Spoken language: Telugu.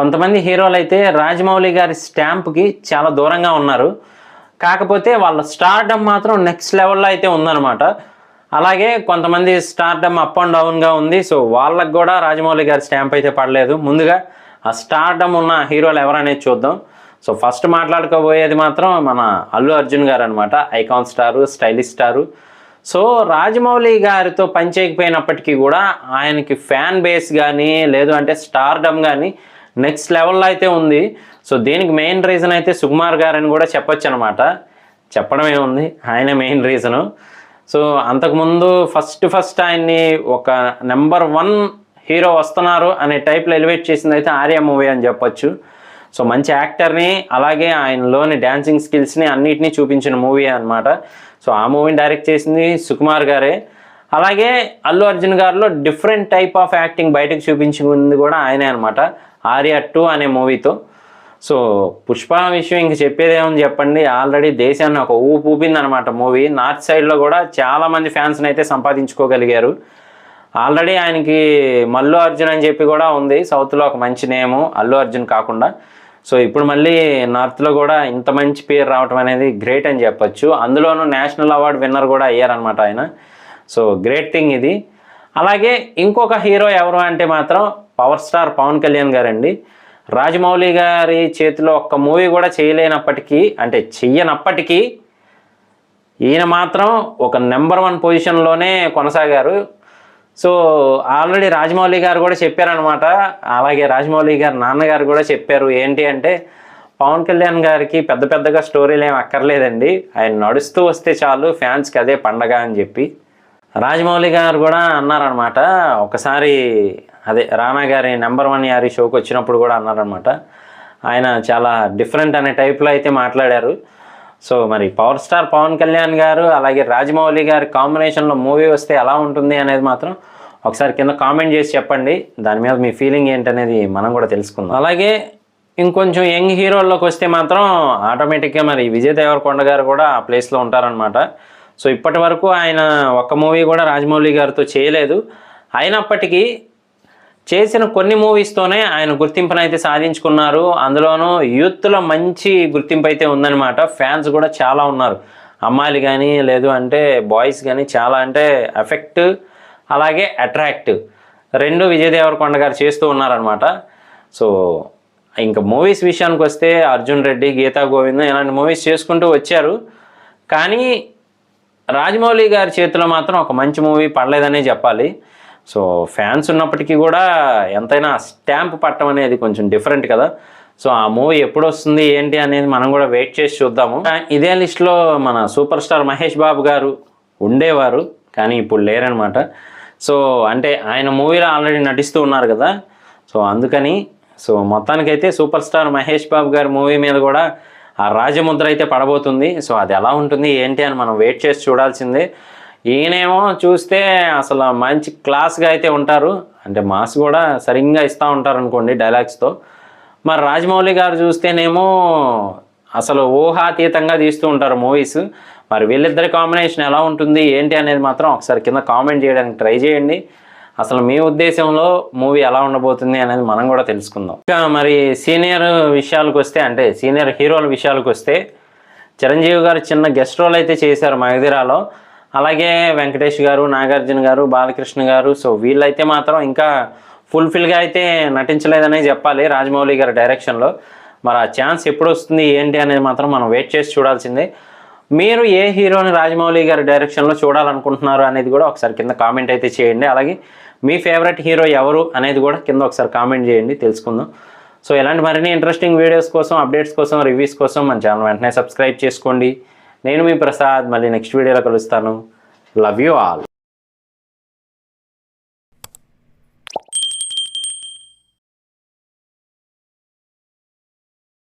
కొంతమంది హీరోలు అయితే రాజమౌళి గారి స్టాంప్కి చాలా దూరంగా ఉన్నారు. కాకపోతే వాళ్ళ స్టార్డమ్ మాత్రం నెక్స్ట్ లెవెల్లో అయితే ఉందన్నమాట. అలాగే కొంతమంది స్టార్డమ్ అప్ అండ్ డౌన్గా ఉంది. సో వాళ్ళకు కూడా రాజమౌళి గారి స్టాంప్ అయితే పడలేదు. ముందుగా ఆ స్టార్డమ్ ఉన్న హీరోలు ఎవరనేది చూద్దాం. సో ఫస్ట్ మాట్లాడుకోబోయేది మాత్రం మన అల్లు అర్జున్ గారు అనమాట icon star stylish star so Rajamouli గారితో పనిచేయకపోయినప్పటికీ కూడా ఆయనకి ఫ్యాన్ బేస్ కానీ లేదు అంటే స్టార్డమ్ కానీ నెక్స్ట్ లెవెల్లో అయితే ఉంది. సో దీనికి మెయిన్ రీజన్ అయితే సుకుమార్ గారు అని కూడా చెప్పొచ్చు అనమాట చెప్పడమే ఉంది ఆయన మెయిన్ రీజను సో అంతకుముందు ఫస్ట్ ఫస్ట్ ఆయన్ని ఒక నెంబర్ వన్ హీరో వస్తున్నారు అనే టైప్లో ఎలివేట్ చేసింది అయితే ఆర్య మూవీ అని చెప్పొచ్చు. సో మంచి యాక్టర్ని అలాగే ఆయనలోని డ్యాన్సింగ్ స్కిల్స్ని అన్నిటినీ చూపించిన మూవీ అన్నమాట. సో ఆ మూవీని డైరెక్ట్ చేసింది సుకుమార్ గారే. అలాగే అల్లు అర్జున్ గారిలో డిఫరెంట్ టైప్ ఆఫ్ యాక్టింగ్ బయటకు చూపించింది కూడా ఆయనే అనమాట ఆర్య టూ అనే మూవీతో సో పుష్ప విషయం ఇంక చెప్పేది చెప్పండి? ఆల్రెడీ దేశాన్ని ఒక ఊపు ఊపింది అనమాట మూవీ నార్త్ సైడ్లో కూడా చాలామంది ఫ్యాన్స్ని అయితే సంపాదించుకోగలిగారు. ఆల్రెడీ ఆయనకి మల్లు అర్జున్ అని చెప్పి కూడా ఉంది. సౌత్లో ఒక మంచి నేము అల్లు అర్జున్ కాకుండా. సో ఇప్పుడు మళ్ళీ నార్త్లో కూడా ఇంత మంచి పేరు రావటం అనేది గ్రేట్ అని చెప్పొచ్చు. అందులోనూ నేషనల్ అవార్డు విన్నర్ కూడా అయ్యారనమాట ఆయన. సో గ్రేట్ థింగ్ ఇది. అలాగే ఇంకొక హీరో ఎవరు అంటే మాత్రం పవర్ స్టార్ పవన్ కళ్యాణ్ గారండి. రాజమౌళి గారి చేతిలో ఒక్క మూవీ కూడా చేయలేనప్పటికీ అంటే చెయ్యనప్పటికీ ఈయన మాత్రం ఒక నెంబర్ వన్ పొజిషన్లోనే కొనసాగారు. సో ఆల్రెడీ రాజమౌళి గారు కూడా చెప్పారనమాట అలాగే రాజమౌళి గారు నాన్నగారు కూడా చెప్పారు. ఏంటి అంటే పవన్ కళ్యాణ్ గారికి పెద్ద పెద్దగా స్టోరీలు ఏం అక్కర్లేదండి. ఆయన నడుస్తూ వస్తే చాలు ఫ్యాన్స్కి అదే పండగ అని చెప్పి. రాజమౌళి గారు కూడా అన్నారనమాట. ఒకసారి అదే రానా గారి నెంబర్ వన్ యారి షోకి వచ్చినప్పుడు కూడా అన్నారనమాట. ఆయన చాలా డిఫరెంట్ అనే టైప్లో అయితే మాట్లాడారు. సో మరి పవర్ స్టార్ పవన్ కళ్యాణ్ గారు అలాగే రాజమౌళి గారి కాంబినేషన్లో మూవీ వస్తే ఎలా ఉంటుంది అనేది మాత్రం ఒకసారి కింద కామెంట్ చేసి చెప్పండి. దాని మీద మీ ఫీలింగ్ ఏంటనేది మనం కూడా తెలుసుకుందాం. అలాగే ఇంకొంచెం యంగ్ హీరోల్లోకి వస్తే మాత్రం ఆటోమేటిక్గా మరి విజయ్ దేవరకొండ గారు కూడా ఆ ప్లేస్లో ఉంటారనమాట. సో ఇప్పటి వరకు ఆయన ఒక్క మూవీ కూడా రాజమౌళి గారితో చేయలేదు. అయినప్పటికీ చేసిన కొన్ని మూవీస్తోనే ఆయన గుర్తింపును అయితే సాధించుకున్నారు. అందులోనూ యూత్లో మంచి గుర్తింపు అయితే ఉందన్నమాట. ఫ్యాన్స్ కూడా చాలా ఉన్నారు. అమ్మాయిలు కానీ లేదు అంటే బాయ్స్ కానీ చాలా అంటే ఎఫెక్ట్ అలాగే అట్రాక్ట్ రెండు విజయ్ దేవరకొండ గారు చేస్తూ ఉన్నారనమాట సో ఇంకా మూవీస్ విషయానికి వస్తే అర్జున్ రెడ్డి గీతా గోవిందం ఇలాంటి మూవీస్ చేసుకుంటూ వచ్చారు. కానీ రాజమౌళి గారి చేతిలో మాత్రం ఒక మంచి మూవీ పడలేదనే చెప్పాలి. సో ఫ్యాన్స్ ఉన్నప్పటికీ కూడా ఎంతైనా స్టాంప్ పట్టడం అనేది కొంచెం డిఫరెంట్ కదా. సో ఆ మూవీ ఎప్పుడు వస్తుంది ఏంటి అనేది మనం కూడా వెయిట్ చేసి చూద్దాము. ఇదే లిస్ట్లో మన సూపర్ స్టార్ మహేష్ బాబు గారు ఉండేవారు కానీ ఇప్పుడు లేరనమాట. సో అంటే ఆయన మూవీలో ఆల్రెడీ నటిస్తూ ఉన్నారు కదా. సో అందుకని సో మొత్తానికైతే సూపర్ స్టార్ మహేష్ బాబు గారి మూవీ మీద కూడా ఆ రాజముద్ర అయితే పడబోతుంది. సో అది ఎలా ఉంటుంది ఏంటి అని మనం వెయిట్ చేసి చూడాల్సిందే. ఈయనేమో చూస్తే అసలు మంచి క్లాస్గా అయితే ఉంటారు. అంటే మాస్ కూడా సరిగ్గా ఇస్తూ ఉంటారు అనుకోండి డైలాగ్స్తో. మరి రాజమౌళి గారు చూస్తేనేమో అసలు ఊహాతీతంగా తీస్తూ ఉంటారు మూవీస్. మరి వీళ్ళిద్దరి కాంబినేషన్ ఎలా ఉంటుంది ఏంటి అనేది మాత్రం ఒకసారి కింద కామెంట్ చేయడానికి ట్రై చేయండి. అసలు మీ ఉద్దేశంలో మూవీ ఎలా ఉండబోతుంది అనేది మనం కూడా తెలుసుకుందాం. ఇంకా మరి సీనియర్ విషయాలకు వస్తే అంటే సీనియర్ హీరోల విషయాలకు వస్తే చిరంజీవి గారు చిన్న గెస్ట్ రోల్ అయితే చేశారు మగధిరాలో. అలాగే వెంకటేష్ గారు నాగార్జున గారు బాలకృష్ణ గారు. సో వీళ్ళైతే మాత్రం ఇంకా ఫుల్ఫిల్గా అయితే నటించలేదనే చెప్పాలి రాజమౌళి గారి డైరెక్షన్లో. మరి ఆ ఛాన్స్ ఎప్పుడు వస్తుంది ఏంటి అనేది మాత్రం మనం వెయిట్ చేసి చూడాల్సిందే. మీరు ఏ హీరోని రాజమౌళి గారి డైరెక్షన్లో చూడాలనుకుంటున్నారు అనేది కూడా ఒకసారి కింద కామెంట్ అయితే చేయండి. అలాగే మీ ఫేవరెట్ హీరో ఎవరు అనేది కూడా కింద ఒకసారి కామెంట్ చేయండి తెలుసుకుందాం. సో ఇలాంటి మరిన్ని ఇంట్రెస్టింగ్ వీడియోస్ కోసం అప్డేట్స్ కోసం రివ్యూస్ కోసం మన ఛానల్ వెంటనే సబ్స్క్రైబ్ చేసుకోండి. నేను మీ ప్రసాద్ మళ్ళీ నెక్స్ట్ వీడియోలో కలుస్తాను. Love you all